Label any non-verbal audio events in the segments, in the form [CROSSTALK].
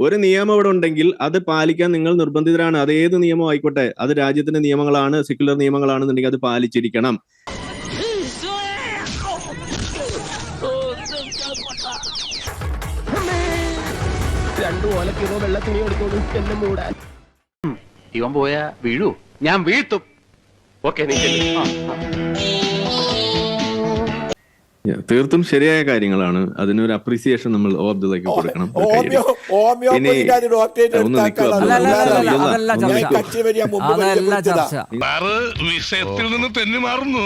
ഒരു നിയമം ഇവിടെ ഉണ്ടെങ്കിൽ അത് പാലിക്കാൻ നിങ്ങൾ നിർബന്ധിതരാണ്. അത് ഏത് നിയമം ആയിക്കോട്ടെ? അത് രാജ്യത്തിന്റെ നിയമങ്ങളാണ് സെക്യുലർ നിയമങ്ങളാണെന്നുണ്ടെങ്കിൽ അത് പാലിച്ചിരിക്കണം. രണ്ടു വെള്ളത്തിനി തുണി എടുത്തോളൂ എന്നെ മൂടാൻ. ഇവൻ പോയാ വീഴൂ. ഞാൻ വീഴ്ത്തും. ഓക്കെ Yeah, തീർത്തും ശരിയായ കാര്യങ്ങളാണ്. അതിനൊരു അപ്രീസിയേഷൻ നമ്മൾ ഓ അബ്ദുള്ളക്ക് കൊടുക്കണം വിഷയത്തിൽ നിന്ന് തെന്നി മാറുന്നു.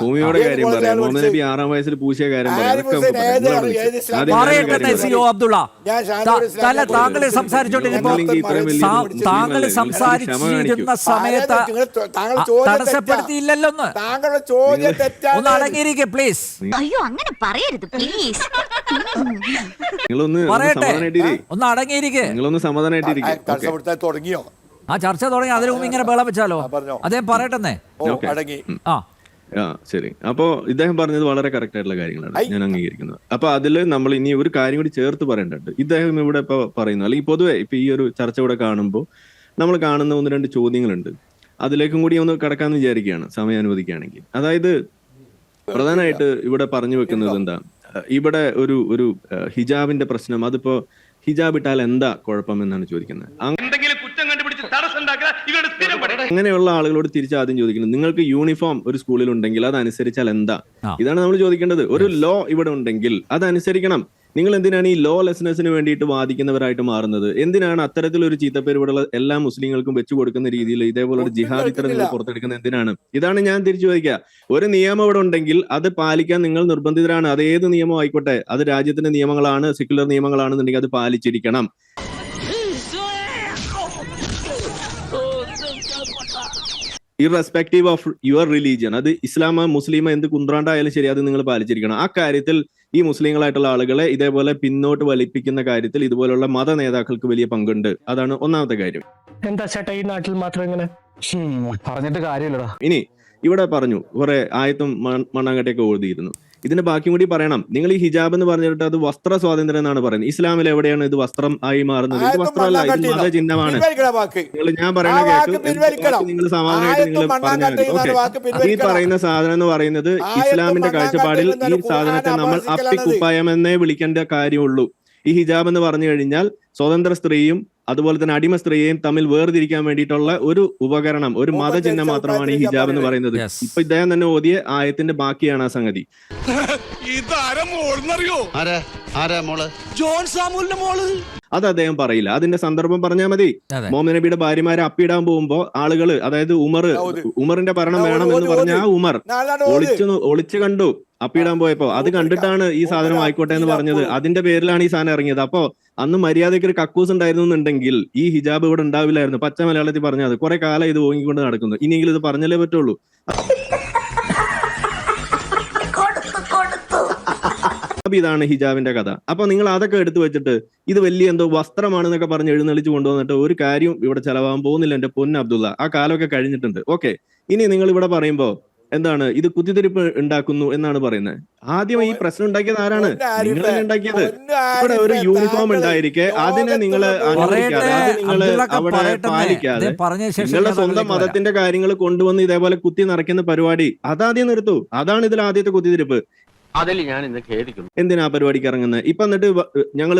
ഭൂമിയുടെ കാര്യം പറയാം. മുഹമ്മദ് നബി ആറാം വയസ്സിൽ പൂശിയ കാര്യം പറയട്ടെ അബ്ദുള്ള. താങ്കൾ സംസാരിച്ചോണ്ടിരുന്നപ്പോ സംസാരിച്ചിരുന്ന സമയത്ത് തടസ്സപ്പെടുത്തിയില്ലല്ലോ ഒന്ന് അടങ്ങിയിരിക്കെ പ്ലീസ് അയ്യോ അങ്ങനെ പറയരുത് പ്ലീസ് നിങ്ങളൊന്ന് പറയട്ടെ. ഒന്ന് അടങ്ങിയിരിക്കെ. നിങ്ങളൊന്ന് സമാധാനായിട്ടിരിക്കും. തുടങ്ങിയോ? ആ ചർച്ച തുടങ്ങി അതിനു മുമ്പ് ഇങ്ങനെ ബഹളം വെച്ചാലോ. അദ്ദേഹം പറയട്ടെന്നേ. അടങ്ങി. ആ. ആ ശരി. അപ്പോ ഇദ്ദേഹം പറഞ്ഞത് വളരെ കറക്റ്റ് ആയിട്ടുള്ള കാര്യങ്ങളാണ്. ഞാൻ അംഗീകരിക്കുന്നത്. അപ്പൊ അതിൽ നമ്മൾ ഇനി ഒരു കാര്യം കൂടി ചേർത്ത് പറയേണ്ടത് ഇദ്ദേഹം ഇവിടെ ഇപ്പൊ പറയുന്നു. അല്ലെങ്കിൽ പൊതുവെ ഇപ്പൊ ഈ ഒരു ചർച്ച ഇവിടെ കാണുമ്പോൾ നമ്മൾ കാണുന്ന ഒന്ന് രണ്ട് ചോദ്യങ്ങളുണ്ട്. അതിലേക്കും കൂടി ഒന്ന് കടക്കാന്ന് വിചാരിക്കുകയാണ് സമയം അനുവദിക്കുകയാണെങ്കിൽ. അതായത് പ്രധാനമായിട്ട് ഇവിടെ പറഞ്ഞു വെക്കുന്നത് എന്താ? ഇവിടെ ഒരു ഒരു ഹിജാബിന്റെ പ്രശ്നം. അതിപ്പോ ഹിജാബ് ഇട്ടാൽ എന്താ കുഴപ്പം എന്നാണ് ചോദിക്കുന്നത്. അങ്ങനെയുള്ള ആളുകളോട് തിരിച്ച് ആദ്യം ചോദിക്കുന്നത് നിങ്ങൾക്ക് യൂണിഫോം ഒരു സ്കൂളിൽ ഉണ്ടെങ്കിൽ അതനുസരിച്ചാൽ എന്താ? ഇതാണ് നമ്മൾ ചോദിക്കേണ്ടത്. ഒരു ലോ ഇവിടെ ഉണ്ടെങ്കിൽ അതനുസരിക്കണം. നിങ്ങൾ എന്തിനാണ് ഈ ലോ ലെസ്നെസ്സിന് വേണ്ടിയിട്ട് വാദിക്കുന്നവരായിട്ട് മാറുന്നത്? എന്തിനാണ് അത്തരത്തിലൊരു ചീത്തപ്പേര് ഇവിടെയുള്ള എല്ലാ മുസ്ലിങ്ങൾക്കും വെച്ചു കൊടുക്കുന്ന രീതിയിൽ ഇതേപോലെ ഒരു ജിഹാദ് ഇത്ര നിങ്ങൾ പുറത്തെടുക്കുന്നത് എന്തിനാണ്? ഇതാണ് ഞാൻ തിരിച്ചു ചോദിക്കുക. ഒരു നിയമം ഇവിടെ ഉണ്ടെങ്കിൽ അത് പാലിക്കാൻ നിങ്ങൾ നിർബന്ധിതരാണ്. അത് ഏത് നിയമം ആയിക്കോട്ടെ? അത് രാജ്യത്തിന്റെ നിയമങ്ങളാണ് സെക്യുലർ നിയമങ്ങളാണെന്നുണ്ടെങ്കിൽ അത് പാലിച്ചിരിക്കണം. ഇറസ്പെക്റ്റീവ് ഓഫ് യുവർ റിലീജിയൻ അത് ഇസ്ലാമ മുസ്ലിമ എന്ത് കുന്ത്രാണ്ടായാലും ശരി അത് നിങ്ങൾ പാലിച്ചിരിക്കണം. ആ കാര്യത്തിൽ ഈ മുസ്ലിങ്ങളായിട്ടുള്ള ആളുകളെ ഇതേപോലെ പിന്നോട്ട് വലിപ്പിക്കുന്ന കാര്യത്തിൽ ഇതുപോലുള്ള മത നേതാക്കൾക്ക് വലിയ പങ്കുണ്ട്. അതാണ് ഒന്നാമത്തെ കാര്യം. എന്താ ചേട്ടാ ഈ നാട്ടിൽ മാത്രം ഇങ്ങനെ? പറഞ്ഞിട്ട് കാര്യമില്ലടാ. ഇനി ഇവിടെ പറഞ്ഞു കുറെ ആയത്തും മണ്ണാങ്കട്ടയൊക്കെ ഓതിയിരുന്നു. ഇതിന്റെ ബാക്കി കൂടി പറയണം. നിങ്ങൾ ഈ ഹിജാബ് എന്ന് പറഞ്ഞിട്ട് അത് വസ്ത്ര സ്വാതന്ത്ര്യം എന്നാണ് പറയുന്നത്. ഇസ്ലാമിൽ എവിടെയാണ് ഇത് വസ്ത്രം ആയി മാറുന്നത്? ഇത് വസ്ത്രമല്ല ഇത്? മതചിഹ്നമാണ്. നിങ്ങൾ ഞാൻ പറയണ കേൾക്ക്. നിങ്ങൾ സമാധാനമായിട്ട് നിങ്ങൾ പറഞ്ഞത് പറഞ്ഞാൽ ഓക്കെ. ഈ പറയുന്ന സാധനം എന്ന് പറയുന്നത് ഇസ്ലാമിന്റെ കാഴ്ചപ്പാടിൽ ഈ സാധനത്തെ നമ്മൾ അപ്പിക്കുപ്പായമെന്നേ വിളിക്കേണ്ട കാര്യമുള്ളൂ. ഈ ഹിജാബ് എന്ന് പറഞ്ഞു കഴിഞ്ഞാൽ സ്വതന്ത്ര സ്ത്രീയും അതുപോലെ തന്നെ അടിമ സ്ത്രീയെയും തമ്മിൽ വേർതിരിക്കാൻ വേണ്ടിയിട്ടുള്ള ഒരു ഉപകരണം ഒരു മതചിഹ്നം മാത്രമാണ് ഈ ഹിജാബ് എന്ന് പറയുന്നത്. ഇപ്പൊ ഇദ്ദേഹം തന്നെ ഓതിയ ആയത്തിന്റെ ബാക്കിയാണ് ആ സംഗതി. [LAUGHS] ഇതാരം മോൾന്നറിയോ ആരാ? ആരാ മോൾ? ജോൺ സാമുലിന്റെ മോൾ. അത് അദ്ദേഹം പറയില്ല. അതിന്റെ സന്ദർഭം പറഞ്ഞാൽ മതി. മുഹമ്മദ് നബിയുടെ ഭാര്യമാരെ അപ്പിടാൻ പോകുമ്പോ ആളുകൾ അതായത് ഉമർ ഉമറിന്റെ ഭരണം വേണം എന്ന് പറഞ്ഞ ആ ഉമർ. ഒളിച്ചു ഒളിച്ചു കണ്ടു. അപ്പിടാൻ പോയപ്പോ അത് കണ്ടിട്ടാണ് ഈ സാധനം ആയിക്കോട്ടെ എന്ന് പറഞ്ഞത്. അതിന്റെ പേരിലാണ് ഈ സാധനം ഇറങ്ങിയത്. അപ്പോ അന്ന് മര്യാദയ്ക്ക് ഒരു കക്കൂസ് ഉണ്ടായിരുന്നു എന്നുണ്ടെങ്കിൽ ഈ ഹിജാബ് ഇവിടെ ഉണ്ടാവില്ലായിരുന്നു. പച്ച മലയാളത്തിൽ പറഞ്ഞത് കുറെ കാലം ഇത് ഓങ്ങിക്കൊണ്ട് നടക്കുന്നു. ഇനിയെങ്കിലും ഇത് പറഞ്ഞാലേ പറ്റുള്ളൂ. ഇതാണ് ഹിജാബിന്റെ കഥ. അപ്പൊ നിങ്ങൾ അതൊക്കെ എടുത്തു വെച്ചിട്ട് ഇത് വലിയ എന്തോ വസ്ത്രമാണെന്നൊക്കെ പറഞ്ഞ് എഴുന്നള്ളിച്ച് കൊണ്ടുവന്നിട്ട് ഒരു കാര്യം ഇവിടെ ചെലവാകാൻ പോകുന്നില്ല എന്റെ പൊന്ന അബ്ദുള്ള. ആ കാലമൊക്കെ കഴിഞ്ഞിട്ടുണ്ട്. ഓക്കെ. ഇനി നിങ്ങൾ ഇവിടെ പറയുമ്പോ എന്താണ്? ഇത് കുത്തിത്തിരിപ്പ് ഉണ്ടാക്കുന്നു എന്നാണ് പറയുന്നത്. ആദ്യം ഈ പ്രശ്നം ഉണ്ടാക്കിയത് ആരാണ്? നിങ്ങൾ ഉണ്ടാക്കിയത്. ഇവിടെ ഒരു യൂണിഫോം ഉണ്ടായിരിക്കെ. അതിനെ നിങ്ങൾ നിങ്ങൾ അവിടെ പാലിക്കാതെ പറഞ്ഞ ശേഷം നിങ്ങളുടെ സ്വന്തം മതത്തിന്റെ കാര്യങ്ങൾ കൊണ്ടുവന്ന് ഇതേപോലെ കുത്തി നിറയ്ക്കുന്ന പരിപാടി അതാദ്യം നിർത്തു. അതാണ് ഇതിൽ ആദ്യത്തെ കുത്തിത്തിരിപ്പ്. അതിൽ ഞാൻ ഇന്ന് ഖേദിക്കുന്നു. എന്തിനാ പരിപാടിക്ക് ഇറങ്ങുന്നത്? ഇപ്പൊ എന്നിട്ട് ഞങ്ങൾ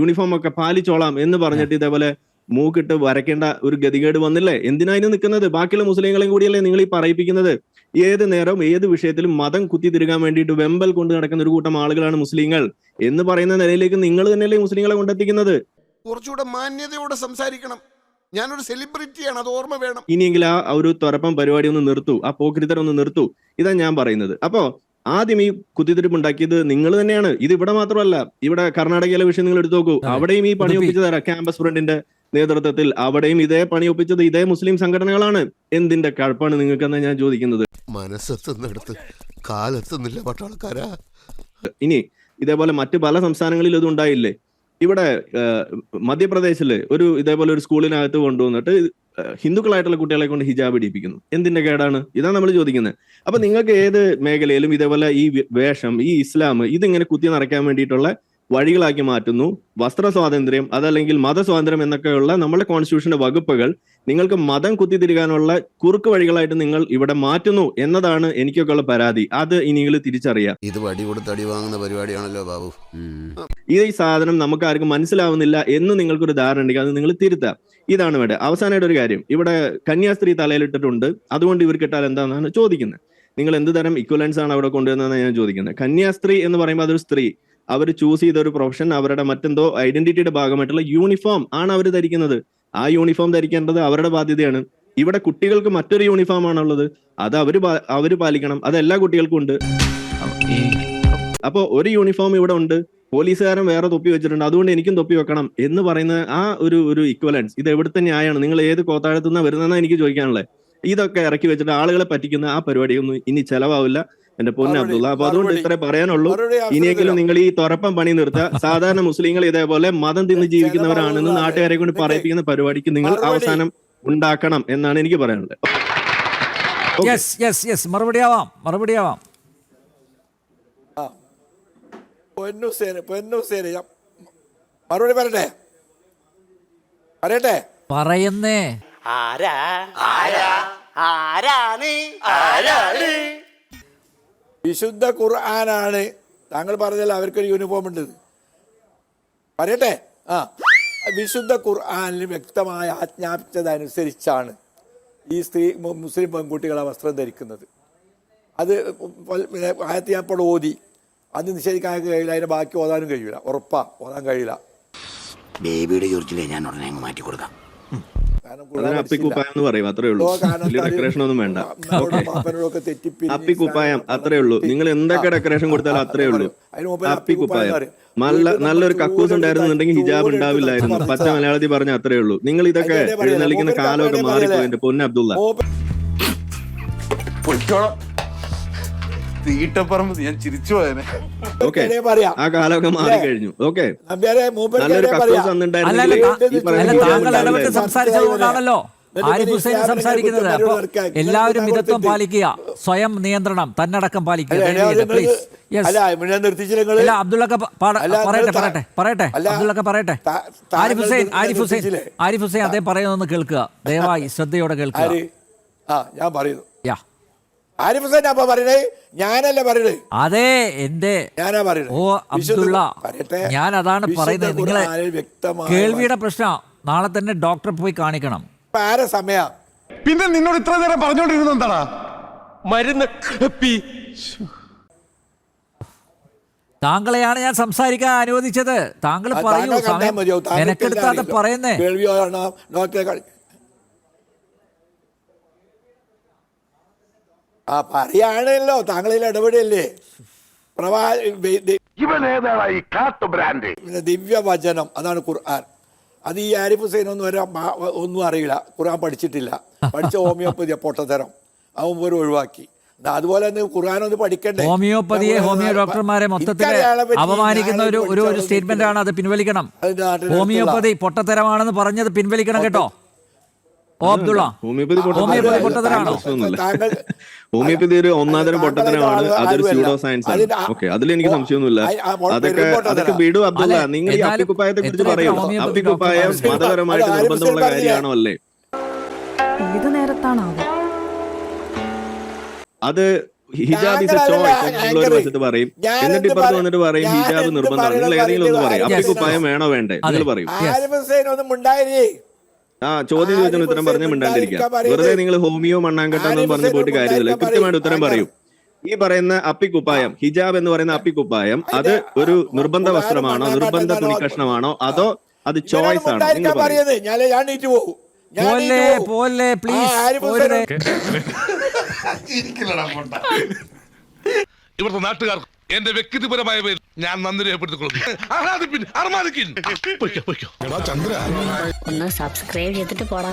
യൂണിഫോം ഒക്കെ പാലിച്ചോളാം എന്ന് പറഞ്ഞിട്ട് ഇതേപോലെ മൂക്കിട്ട് വരയ്ക്കേണ്ട ഒരു ഗതികേട് വന്നില്ലേ? എന്തിനാ ഇതിന് നിൽക്കുന്നത് ബാക്കിയുള്ള മുസ്ലിങ്ങളെയും കൂടിയല്ലേ നിങ്ങൾ ഈ പറയിപ്പിക്കുന്നത്? ഏത് നേരവും ഏത് വിഷയത്തിലും മതം കുത്തി തിരുകാൻ വേണ്ടിയിട്ട് വെമ്പൽ കൊണ്ട് നടക്കുന്ന ഒരു കൂട്ടം ആളുകളാണ് മുസ്ലിങ്ങൾ. എന്ന് പറയുന്ന നിലയിലേക്ക് നിങ്ങൾ തന്നെയല്ലേ മുസ്ലിങ്ങളെ കൊണ്ടെത്തിക്കുന്നത്? കുറച്ചുകൂടെ മാന്യതയോടെ സംസാരിക്കണം. ഞാനൊരു സെലിബ്രിറ്റിയാണ് അത് ഓർമ്മ വേണം. ഇനിയെങ്കിലും ആ ഒരു തുറപ്പം പരിപാടി ഒന്ന് നിർത്തു ആ പോക്രിത്തരം ഒന്ന് നിർത്തു. ഇതാ ഞാൻ പറയുന്നത്. അപ്പോ ആദ്യം ഈ കുത്തിത്തിരിപ്പ് ഉണ്ടാക്കിയത് നിങ്ങൾ തന്നെയാണ്. ഇത് ഇവിടെ മാത്രമല്ല ഇവിടെ കർണാടകയിലെ വിഷയം നിങ്ങൾ എടുത്തു നോക്കൂ. അവിടെയും ഈ പണി ഉടുപ്പി. ഒപ്പിച്ചു തരാം ക്യാമ്പസ് ഫ്രണ്ടിന്റെ നേതൃത്വത്തിൽ അവിടെയും ഇതേ പണി ഒപ്പിച്ചത് ഇതേ മുസ്ലിം സംഘടനകളാണ്. എന്തിന്റെ കഴപ്പാണ് നിങ്ങൾക്കെന്ന് ഞാൻ ചോദിക്കുന്നത്? മനസ്സെത്തുന്നിടത്ത് കാലെത്തുന്നില്ല പട്ടാളക്കാരാ. ഇനി ഇതേപോലെ മറ്റു പല സംസ്ഥാനങ്ങളിലും ഇത് ഉണ്ടായില്ലേ? ഇവിടെ മധ്യപ്രദേശിൽ ഒരു ഇതേപോലെ ഒരു സ്കൂളിനകത്ത് കൊണ്ടുവന്നിട്ട് ഹിന്ദുക്കളായിട്ടുള്ള കുട്ടികളെ കൊണ്ട് ഹിജാബ് ഇടിപ്പിക്കുന്നു. എന്തിന്റെ കേടാണ്? ഇതാണ് നമ്മൾ ചോദിക്കുന്നത് അപ്പൊ നിങ്ങൾക്ക് ഏത് മേഖലയിലും ഇതേപോലെ ഈ വേഷം ഈ ഇസ്ലാം ഇതിങ്ങനെ കുത്തി നിറയ്ക്കാൻ വേണ്ടിയിട്ടുള്ള വഴികളാക്കി മാറ്റുന്നു. വസ്ത്ര സ്വാതന്ത്ര്യം അതല്ലെങ്കിൽ മതസ്വാതന്ത്ര്യം എന്നൊക്കെയുള്ള നമ്മുടെ കോൺസ്റ്റിറ്റ്യൂഷന്റെ വകുപ്പുകൾ നിങ്ങൾക്ക് മതം കുത്തിത്തിരിക്കാനുള്ള കുറുക്ക് വഴികളായിട്ട് നിങ്ങൾ ഇവിടെ മാറ്റുന്നു എന്നതാണ് എനിക്കൊക്കെ ഉള്ള പരാതി. അത് ഇനി നിങ്ങൾ തിരിച്ചറിയാം. ഇത് വടി കൊടുത്ത് അടി വാങ്ങുന്ന പരിപാടിയാണല്ലോ ബാബു. ഈ സാധനം നമുക്ക് ആർക്കും മനസ്സിലാവുന്നില്ല എന്ന് നിങ്ങൾക്കൊരു ധാരണ ഉണ്ടെങ്കിൽ അത് നിങ്ങൾ തിരുത്താം. ഇതാണ് വേണ്ടത് അവസാനമായിട്ട് ഒരു കാര്യം. ഇവിടെ കന്യാസ്ത്രീ തലയിലിട്ടിട്ടുണ്ട്. അതുകൊണ്ട് ഇവർ കിട്ടാൽ എന്താണെന്നാണ് ചോദിക്കുന്നത്. നിങ്ങൾ എന്ത് തരം ഇക്വലൻസ് ആണ് അവിടെ കൊണ്ടുവന്നതെന്നാണ് ഞാൻ ചോദിക്കുന്നത്. കന്യാസ്ത്രീ എന്ന് പറയുമ്പോൾ അതൊരു സ്ത്രീ. അവർ ചൂസ് ചെയ്ത ഒരു പ്രൊഫഷൻ അവരുടെ മറ്റെന്തോ ഐഡന്റിറ്റിയുടെ ഭാഗമായിട്ടുള്ള യൂണിഫോം ആണ് അവർ ധരിക്കുന്നത്. ആ യൂണിഫോം ധരിക്കേണ്ടത് അവരുടെ ബാധ്യതയാണ്. ഇവിടെ കുട്ടികൾക്ക് മറ്റൊരു യൂണിഫോം ആണുള്ളത്. അത് അവർ അവർ പാലിക്കണം. അത് എല്ലാ കുട്ടികൾക്കും ഉണ്ട്. അപ്പോ ഒരു യൂണിഫോം ഇവിടെ ഉണ്ട്. പോലീസുകാരൻ വേറെ തൊപ്പി വെച്ചിട്ടുണ്ട്. അതുകൊണ്ട് എനിക്കും തൊപ്പി വെക്കണം എന്ന് പറയുന്ന ആ ഒരു ഒരു ഇക്വലൻസ് ഇത് എവിടുത്തെ ന്യായമാണ്? നിങ്ങൾ ഏത് കോത്താഴത്തുനിന്നാണ് വരുന്നതെന്നാണ് എനിക്ക് ചോദിക്കാനുള്ളത് ഇതൊക്കെ ഇറക്കി വെച്ചിട്ട് ആളുകളെ പറ്റിക്കുന്ന ആ പരിപാടിയൊന്നും ഇനി ചെലവാവില്ല. എന്റെ പൊന്ന അബ്ദുള്ള. അപ്പൊ അതുകൊണ്ട്. ഇത്രേ പറയാനുള്ളൂ. ഇനിയെങ്കിലും നിങ്ങൾ ഈ തുറപ്പം പണി നിർത്തുക സാധാരണ മുസ്ലിങ്ങൾ ഇതേപോലെ മതം തിന്ന് ജീവിക്കുന്നവരാണെന്ന്. നാട്ടുകാരെ കൊണ്ട് പറയിപ്പിക്കുന്ന പരിപാടിക്ക് നിങ്ങൾ. അവസാനം ഉണ്ടാക്കണം എന്നാണ് എനിക്ക് പറയാനുള്ളത്. യെസ് യെസ് യെസ് മറുപടി ആവാം മറുപടി ആവാം പറയട്ടെ? പൊന്നുസേന ഞാൻ ആരാ? ആരാണ്? വിശുദ്ധ ഖുർആനാണ്. താങ്കൾ പറഞ്ഞാൽ അവർക്കൊരു യൂണിഫോം ഉണ്ട്. പറയട്ടെ? ആ. വിശുദ്ധ ഖുർആാനിൽ വ്യക്തമായി ആജ്ഞാപിച്ചതനുസരിച്ചാണ് ഈ സ്ത്രീ മുസ്ലിം പെൺകുട്ടികളെ വസ്ത്രം ധരിക്കുന്നത്. അത് ആയത്തി ഞാൻ ഇപ്പോൾ ഓതി. അത് നിഷേധിക്കാൻ കഴിയില്ല. അതിന് ബാക്കി ഓതാനും കഴിയില്ല. ഉറപ്പാ. ഓതാൻ കഴിയില്ല. ബേബിയുടെ ചോർച്ചിലേ ഞാൻ ഉടനെ അങ്ങ് മാറ്റി കൊടുക്കാം അപ്പിക്കുപ്പായം പറയും അത്രേ ഉള്ളൂ. ഡെക്കറേഷൻ ഒന്നും വേണ്ട. അപ്പിക്കുപ്പായം അത്രേ ഉള്ളൂ. നിങ്ങൾ എന്തൊക്കെ ഡെക്കറേഷൻ കൊടുത്താലും അത്രേ ഉള്ളൂ. അപ്പിക്കുപ്പായം നല്ല നല്ലൊരു കക്കൂസ് ഉണ്ടായിരുന്നുണ്ടെങ്കിൽ ഹിജാബ് ഉണ്ടാവില്ലായിരുന്നു. പച്ച മലയാളത്തിൽ പറഞ്ഞ അത്രേ ഉള്ളൂ. നിങ്ങൾ ഇതൊക്കെ. എഴുന്നള്ളിക്കുന്ന കാലമൊക്കെ മാറിപ്പോയിന്റെ. പൊന്ന അബ്ദുള്ള തീട്ടപ്പറമ്പ് ഞാൻ ചിരിച്ചു പോയനെ. ഓക്കെ. ആ കാലമൊക്കെ ഓക്കെ. നല്ലൊരു സംസാരിച്ചത് കൊണ്ടാണല്ലോ ആരിഫ് ഹുസൈൻ സംസാരിക്കുന്നത്. അപ്പൊ എല്ലാവരും മിതത്വം പാലിക്കുക. സ്വയം നിയന്ത്രണം തന്നടക്കം പാലിക്കുക. പറയട്ടെ പറയട്ടെ പറയട്ടെ. അല്ല, പറയട്ടെ. ആരിഫ് ഹുസൈൻ ആരിഫ് ഹുസൈൻ? ആരിഫ് ഹുസൈൻ അദ്ദേഹം പറയുന്നതെന്ന് കേൾക്കുക. ദയവായി [LAUGHS] ശ്രദ്ധയോടെ കേൾക്കുക. ആ ഞാൻ പറയുന്നു. യാ. ആരിഫ് ഹുസൈൻ അപ്പൊ പറയണേ? ഞാനല്ല പറയണേ? അതെ എന്റെ ഞാനാ പറയണേ. ഓ അബ്ദുള്ള ഞാൻ അതാണ് പറയുന്നത്. നിങ്ങളെ കേൾവിയുടെ പ്രശ്നം. നാളെ തന്നെ ഡോക്ടറെ പോയി കാണിക്കണം. ആരെ സമയ? പിന്നെ നിന്നോട് ഇത്ര നേരം പറഞ്ഞോണ്ടിരുന്ന എന്താടാ? മരുന്ന് താങ്കളെയാണ് ഞാൻ സംസാരിക്കാൻ അനുവദിച്ചത്. താങ്കൾ പറയൂ സമയം മെനക്കെടുത്താതെ പറയുന്നേ. ആ പറയാണല്ലോ താങ്കളിൽ ഇടപെടല്ലേ? പ്രവാ ദിവ്യ പിന്നെ ദിവ്യവചനം അതാണ് ഖുർആൻ. അത് ഈ ആരിഫ് ഹുസൈൻ ഒന്നും വരെ ഒന്നും അറിയില്ല. ഖുർആൻ പഠിച്ചിട്ടില്ല. പഠിച്ച ഹോമിയോപ്പതി പൊട്ടത്തരം. അവൻ പോലും ഒഴിവാക്കി. അതുപോലെ തന്നെ ഖുർആൻ ഒന്ന് പഠിക്കണ്ടേ? ഹോമിയോപ്പതിയെ ഹോമിയോ ഡോക്ടർമാരെ മൊത്തത്തിൽ അപമാനിക്കുന്ന ഒരു ഒരു ഒരു സ്റ്റേറ്റ്മെന്റ് ആണ് അത് പിൻവലിക്കണം. ഹോമിയോപ്പതി പൊട്ടത്തരമാണെന്ന് പറഞ്ഞത് പിൻവലിക്കണം കേട്ടോ. ഓ അബ്ദുള്ള. ഹോമിയോപ്പതി പൊട്ടത്തരമാണോ? പൊട്ടത്തരാണോ താങ്കൾ ഹോമിയോപ്പതി ഒരു ഒന്നാതരം പൊട്ടത്തരമാണ് അതൊരു സ്യൂഡോ സയൻസ് ആണ്. ഓക്കെ അതിൽ എനിക്ക് സംശയമൊന്നുമില്ല. അതൊക്കെ അതൊക്കെ വിടൂ അബ്ദുള്ള നിങ്ങൾ ഈ അപ്പിക്കുപ്പായത്തെ കുറിച്ച് പറയൂ? അപ്പിക്കുപ്പായം മതപരമായിട്ട് നിർബന്ധമുള്ള കാര്യമാണോ അല്ലേ ഏത് നേരത്താണാവോ? അത് ഹിജാബ് ഇസ് എ ചോയ്സ് ഒരു ആങ്കറ്. വശത്ത് പറയും. എന്നിട്ട് ഇപ്പുറത്ത് വന്നിട്ട് പറയും ഹിജാബ് നിർബന്ധമാണ്. നിങ്ങൾ ഏതെങ്കിലും ഒന്ന് പറയും. അപ്പിക്കുപ്പായം വേണോ വേണ്ടേ? നിങ്ങൾ. പറയും. ആ ചോദ്യം ചോദിച്ചാൽ ഉത്തരം പറഞ്ഞാൽ മിണ്ടാണ്ടിരിക്കാം മിണ്ടാണ്ടിരിക്കുക. വെറുതെ നിങ്ങൾ ഹോമിയോ മണ്ണാങ്കട്ടെന്ന് പറഞ്ഞു പോയിട്ട് കാര്യമില്ല. കൃത്യമായിട്ട് ഉത്തരം പറയും. ഈ പറയുന്ന അപ്പിക്കുപ്പായം ഹിജാബ് എന്ന് പറയുന്ന അപ്പിക്കുപ്പായം അത് ഒരു നിർബന്ധ വസ്ത്രമാണോ നിർബന്ധ തുണി കഷ്ണമാണോ അതോ അത് ചോയ്സ് ആണോ? നിങ്ങൾ പറയും. പോലെ പോലെ പ്ലീസ് [LAUGHS] [LAUGHS] [LAUGHS] ഇവിടുത്തെ നാട്ടുകാർക്ക് എന്റെ വ്യക്തിപരമായ പേര് ഞാൻ നന്ദി രേഖപ്പെടുത്തിക്കൊള്ളുന്നു. ഒന്ന് സബ്സ്ക്രൈബ് ചെയ്തിട്ട് പോടാ.